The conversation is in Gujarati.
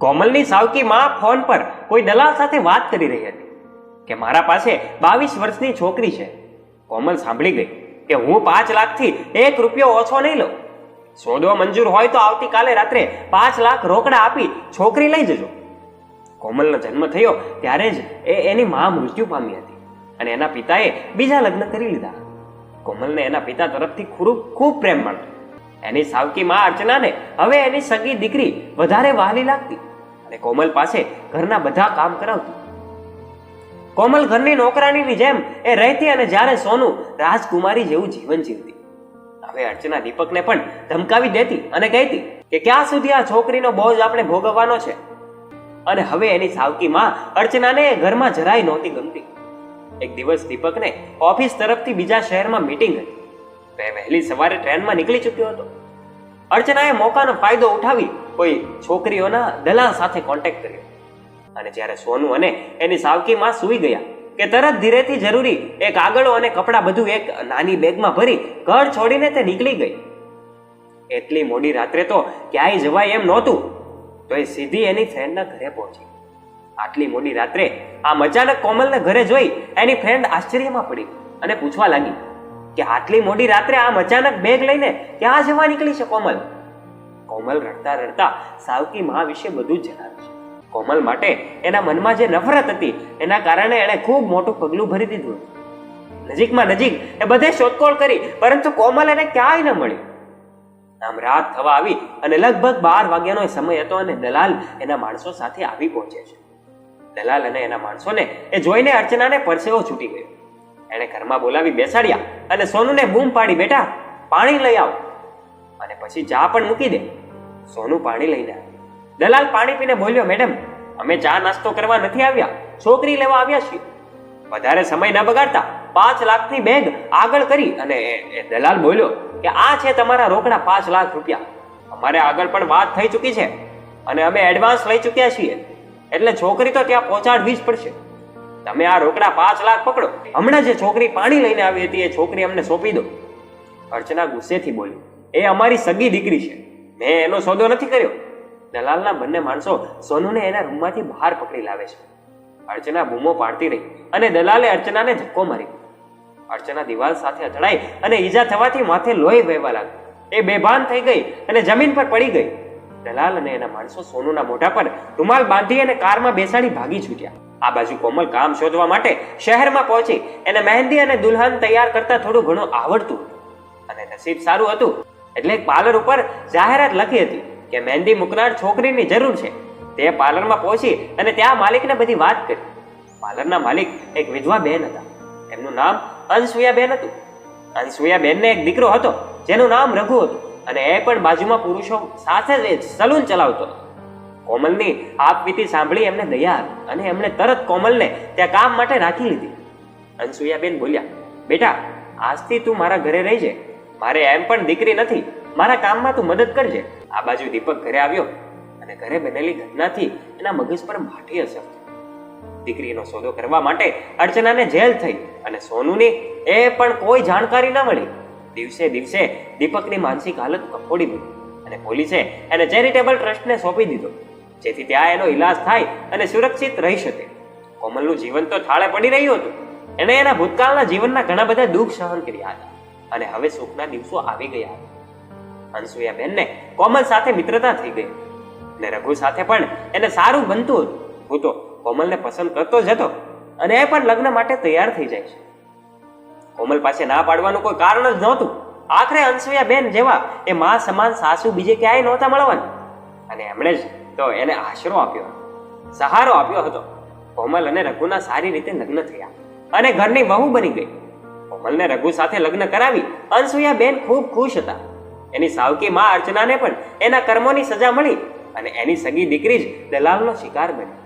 કોમલની સાવકી માં ફોન પર કોઈ દલાલ સાથે વાત કરી રહી હતી કે મારા પાસે બાવીસ વર્ષની છોકરી છે. કોમલ સાંભળી ગઈ કે હું પાંચ લાખથી એક રૂપિયો ઓછો નહીં લઉં. સોદો મંજૂર હોય તો આવતીકાલે રાત્રે પાંચ લાખ રોકડા આપી છોકરી લઈ જજો. કોમલનો જન્મ થયો ત્યારે જ એ એની મા મૃત્યુ પામી હતી અને એના પિતાએ બીજા લગ્ન કરી લીધા. કોમલને એના પિતા તરફથી ખૂબ ખૂબ પ્રેમ મળતો એની સાવકી માં અર્ચનાને હવે એની સગી દીકરી વધારે વહાલી લાગતી અને કોમલ પાસે ઘરના બધા કામ કરાવતી. કોમલ ઘરની નોકરાણીની જેમ એ રહેતી અને જ્યારે સોનું રાજકુમારી જેવું જીવન જીવતી. હવે અર્ચના દીપકને પણ ધમકાવી દેતી અને કહેતી કે ક્યાં સુધી આ છોકરીનો બોજ આપણે ભોગવવાનો છે? અને હવે એની સાવકી માં અર્ચનાને ઘરમાં જરાય નહોતી ગમતી. એક દિવસ દીપકને ઓફિસ તરફથી બીજા શહેરમાં મીટિંગ હતી. વહેલી સવારે ટ્રેનમાં નીકળી ચૂક્યો હતો. અર્ચનાએ મોકાનો ફાયદો ઉઠાવી કોઈ છોકરીઓના દલાલ સાથે કોન્ટેક્ટ કર્યો. અને જ્યારે સોનુ અને એની સાવકી માં સૂઈ ગયા કે તરત ધીરેથી જરૂરી એ કાગળો અને કપડાં બધું એક નાની બેગમાં ભરી ઘર છોડીને તે નીકળી ગઈ. એટલી મોડી રાત્રે તો ક્યાંય જવાય એમ નહોતું. તો એ સીધી એની ફ્રેન્ડના ઘરે પહોંચી. આટલી મોડી રાત્રે આમ અચાનક કોમલને ઘરે જોઈ એની ફ્રેન્ડ આશ્ચર્યમાં પડી અને પૂછવા લાગી કે આટલી મોડી રાત્રે આમ અચાનક બેગ લઈને ક્યાં જવા નીકળી છે કોમલ? કોમલ રડતા રડતા સાવકી મા વિશે બધું જણાવે છે. કોમલ માટે એના મનમાં જે નફરત હતી, એના કારણે એણે ખૂબ મોટું પગલું ભરી દીધું નજીકમાં નજીક એ બધે શોધખોળ કરી, પરંતુ કોમલ એને ક્યાંય ન મળી આમ રાત થવા આવી અને લગભગ બાર વાગ્યાનો સમય હતો અને દલાલ એના માણસો સાથે આવી પહોંચે છે. દલાલ અને એના માણસોને એ જોઈને અર્ચનાને પરસેવો છૂટી ગયો. એણે ઘરમાં બોલાવી બેસાડ્યા અને સોનુને બૂમ પાડી, બેટા, પાણી લઈ આવ. અને પછી ચા પણ મૂકી દે. સોનું પાણી લઈને આવ્યું. દલાલ પાણી પીને બોલ્યો, મેડમ, અમે ચા નાસ્તો કરવા નથી આવ્યા. છોકરી લેવા આવ્યા છીએ. વધારે સમય ન બગાડતા પાંચ લાખની બેગ આગળ કરી. અને એ- દલાલ બોલ્યો કે, આ છે તમારા રોકડા પાંચ લાખ રૂપિયા. અમારે આગળ પણ વાત થઈ ચૂકી છે અને અમે એડવાન્સ લઈ ચૂક્યા છીએ. એટલે છોકરી તો ત્યાં પહોંચાડવી જ પડશે. તમે આ રોકડા પાંચ લાખ પકડો. હમણાં જે છોકરી પાણી લઈને આવી હતી, એ છોકરી અમને સોંપી દો. અર્ચના ગુસ્સેથી બોલી, એ અમારી સગી દીકરી છે. મેં એનો સોદો નથી કર્યો. દલાલના બંને માણસો સોનુને એના રૂમમાંથી બહાર પકડી લાવે છે. અર્ચના બૂમો પાડતી રહી અને દલાલે અર્ચનાને ધક્કો મારી અર્ચના દિવાલ સાથે અથડાઈ અને ઈજા થવાથી માથે લોહી વહેવા લાગ્યું એ બેભાન થઈ ગઈ અને જમીન પર પડી ગઈ. દલાલ અને એના માણસો સોનુના મોઢા પર રૂમાલ બાંધી અને કારમાં બેસાડી ભાગી છૂટ્યા. આ બાજુ કોમલ કામ શોધવા માટે શહેરમાં પહોંચી એને મહેંદી અને દુલ્હન તૈયાર કરતા થોડું ઘણું આવડતું. અને નસીબ સારું હતું, એટલે પાર્લર ઉપર જાહેરાત લખી હતી કે મહેંદી મૂકનાર છોકરીની જરૂર છે. તે પાર્લરમાં પહોંચી અને ત્યાં માલિકને બધી વાત કરી. પાર્લરના માલિક એક વિધવા બેન હતા. એમનું નામ અંશુયા બેન હતું. અંશુયા બેનને એક દીકરો હતો, જેનું નામ રઘુ હતું. અને એ પણ બાજુમાં પુરુષો સાથે જ સલૂન ચલાવતો હતો. કોમલની આપવીતી સાંભળી એમને દયા આવી અને એમણે તરત કોમલને ત્યાં કામ માટે રાખી લીધી. અનસુયાબેન બોલ્યા, બેટા, આજથી તું મારા ઘરે રહેજે મારે એમ પણ દીકરી નથી. મારા કામમાં તું મદદ કરજે. આ બાજુ દીપક ઘરે આવ્યો અને ઘરે બનેલી ઘટનાથી એના મગજ પર માઠી અસર દીકરીનો સોદો કરવા માટે અર્ચનાને જેલ થઈ અને સોનુની એ પણ કોઈ જાણકારી ન મળી. દિવસે દિવસે દીપકની માનસિક હાલત કફોડી ગઈ અને પોલીસે એને ચેરિટેબલ ટ્રસ્ટને સોંપી દીધો. જેથી ત્યાં એનો ઈલાજ થાય અને સુરક્ષિત રહી શકે. કોમલનું જીવન તો થાળે પડી રહ્યું હતું. એણે એના ભૂતકાળના જીવનના ઘણા બધા દુઃખ સહન કર્યા હતા. અને હવે સુખના દિવસો આવી ગયા હતા અનસુયાબેનને કોમલ સાથે મિત્રતા થઈ ગઈ. ને રઘુ સાથે પણ એને સારું બનતું હતું. હું તો કોમલને પસંદ કરતો જ હતો. અને એ પણ લગ્ન માટે તૈયાર થઈ જાય છે. કોમલ પાસે ના પાડવાનું કોઈ કારણ જ નહોતું. આખરે અનસુયા બેન જેવા એ મા સમાન સાસુ બીજે ક્યાંય નહોતા મળવાના. અને એમણે જ તો એને આશરો આપ્યો. સહારો આપ્યો હતો. કોમલ અને રઘુના સારી રીતે લગ્ન થયા અને ઘરની વહુ બની ગઈ. કોમલને રઘુ સાથે લગ્ન કરાવી અનસુયા બેન ખૂબ ખુશ હતા. એની સાવકી માં અર્ચનાને પણ એના કર્મોની સજા મળી અને એની સગી દીકરી જ દલાલનો શિકાર બની.